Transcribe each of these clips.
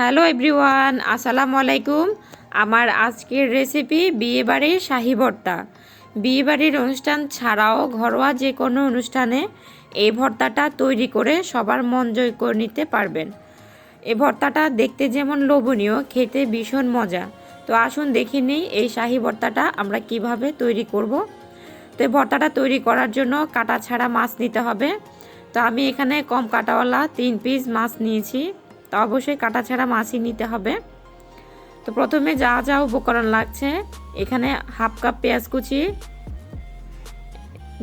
Hello everyone, আসসালামু আলাইকুম। আমার আজকের রেসিপি বিয়েবাড়ির শাহি ভর্তা। বিয়েবাড়ির অনুষ্ঠান ছাড়াও ঘরোয়া যে কোনো অনুষ্ঠানে এই ভর্তাটা তৈরি করে সবার মন জয় করে নিতে পারবেন। এই ভর্তাটা দেখতে যেমন লোভনীয়, খেতে ভীষণ মজা। তো আসুন দেখে নিই এই শাহি ভর্তাটা আমরা কীভাবে তৈরি করব। তো এই ভর্তাটা তৈরি করার জন্য কাটা ছাড়া মাছ নিতে হবে। তো আমি এখানে কম কাটাওয়ালা তিন পিস মাছ নিয়েছি। তো অবশ্যই কাটা ছাড়া মাছই নিতে হবে। তো প্রথমে যা যা উপকরণ লাগছে, এখানে হাফ কাপ পেঁয়াজ কুচি,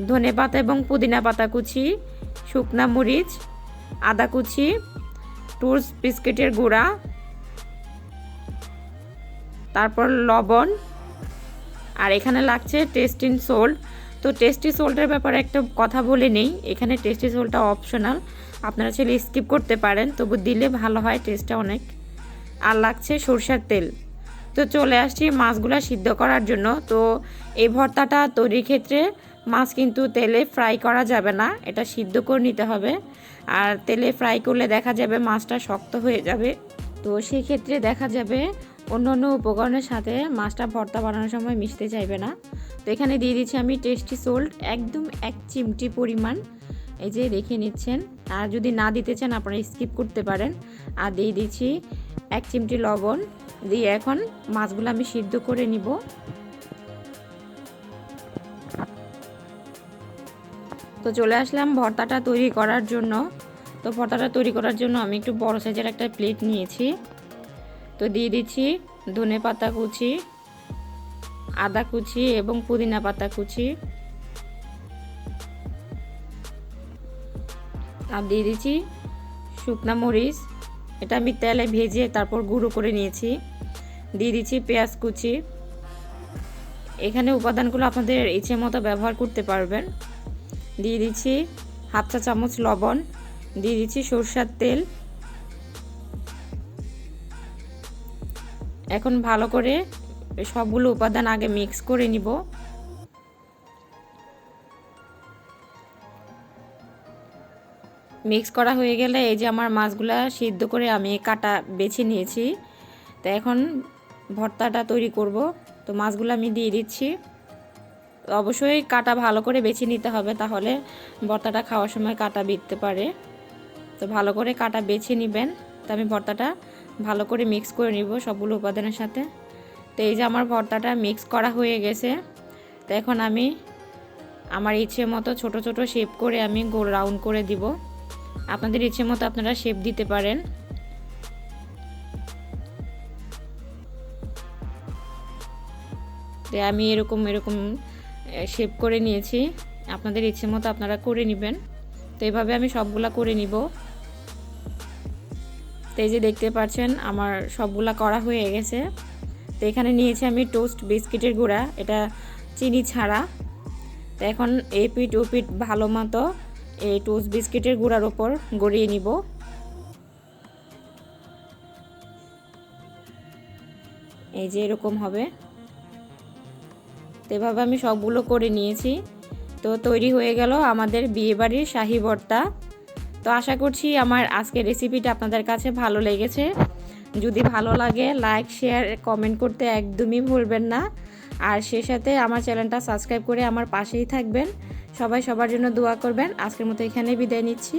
ধনে পাতা এবং পুদিনা পাতা কুচি, শুকনা মরিচ, আদা কুচি টুরস বিস্কিটের গুঁড়া, তারপর লবণ, আর এখানে লাগছে টেস্টিং সোল্ট। তো টেস্টি সোল্টের ব্যাপারে একটা কথা বলে নেই। এখানে টেস্টি সোলটা অপশনাল আপনারা চাইলে স্কিপ করতে পারেন, তবু দিলে ভালো হয় টেস্টটা অনেক। আর লাগছে সরষের তেল। তো চলে আসছি মাছগুলো সিদ্ধ করার জন্য। তো এই ভর্তাটা তৈরির ক্ষেত্রে মাছ কিন্তু তেলে ফ্রাই করা যাবে না, এটা সিদ্ধ করে নিতে হবে। আর তেলে ফ্রাই করলে দেখা যাবে মাছটা শক্ত হয়ে যাবে। তো সেই ক্ষেত্রে দেখা যাবে অন্য অন্য উপকরণের সাথে মাছটা ভর্তা বানানোর সময় মিশতে চাইবে না। তো এখানে দিয়ে দিচ্ছি আমি টেস্টি সোল্ট একদম এক চিমটি পরিমাণ। এই যে দেখে নিচ্ছেন। আর যদি না দিতে চান আপনারা স্কিপ করতে পারেন। আর দিয়ে দিচ্ছি এক চিমটি লবণ। দিয়ে এখন মাছগুলো আমি সিদ্ধ করে নিব। তো চলে আসলাম ভর্তাটা তৈরি করার জন্য। তো ভর্তাটা তৈরি করার জন্য আমি একটু বড় সাইজের একটা প্লেট নিয়েছি। তো দিয়ে দিচ্ছি ধনে পাতা কুচি। আদা কুচি এবং পুদিনা পাতা কুচি। আর দিয়ে দিচ্ছি শুকনা মরিচ। এটা আমি তেলে ভেজে তারপর গুঁড়ো করে নিয়েছি। দিয়ে দিচ্ছি পেঁয়াজ কুচি। এখানে উপাদানগুলো আপনাদের ইচ্ছে মতো ব্যবহার করতে পারবেন। দিয়ে দিচ্ছি হাফ চা চামচ লবণ। দিয়ে দিচ্ছি সরষার তেল। এখন ভালো করে সবগুলো উপাদান আগে মিক্স করে নিব। মিক্স করা হয়ে গেলে এই যে আমার মাছগুলা সিদ্ধ করে আমি কাটা বেছে নিয়েছি। তো এখন ভর্তাটা তৈরি করব। তো মাছগুলো আমি দিয়ে দিচ্ছি। অবশ্যই কাটা ভালো করে বেছে নিতে হবে, তাহলে ভর্তাটা খাওয়ার সময় কাটা বিততে পারে। তো ভালো করে কাটা বেছে নেবেন। তো আমি ভর্তাটা ভালো করে মিক্স করে নিব সবগুলো উপাদানের সাথে। তো এই যে আমার ভর্তাটা মিক্স করা হয়ে গেছে। তো এখন আমি আমার ইচ্ছে মতো ছোট ছোট শেপ করে আমি গোল রাউন্ড করে দিব। আপনাদের ইচ্ছে মতো আপনারা শেপ দিতে পারেন। তো আমি এরকম এরকম শেপ করে নিয়েছি। আপনাদের ইচ্ছে মতো আপনারা করে নেবেন। তো এইভাবে আমি সবগুলা করে নিব। তো এই যে দেখতে পাচ্ছেন, আমার সবগুলা করা হয়ে গেছে। তো এখানে নিয়েছি আমি টোস্ট বিস্কিটের গুঁড়া, এটা চিনি ছাড়া। তো এখন এই পিঠ ও পিঠ ভালো মতো এই টোস্ট বিস্কিটের গুঁড়ার ওপর গড়িয়ে নিব। এই যে এরকম হবে। তো এভাবে আমি সবগুলো করে নিয়েছি। তো তৈরি হয়ে গেল আমাদের বিয়েবাড়ির শাহি ভর্তা। তো আশা করছি আমার আজকের রেসিপিটা আপনাদের কাছে ভালো লেগেছে। যদি ভালো লাগে লাইক শেয়ার কমেন্ট করতে একদমই ভুলবেন না। আর সে সাথে আমার চ্যানেলটা সাবস্ক্রাইব করে আমার পাশেই থাকবেন। সবাই সবার জন্য দোয়া করবেন। আজকের মতো এখানে বিদায় নিচ্ছি।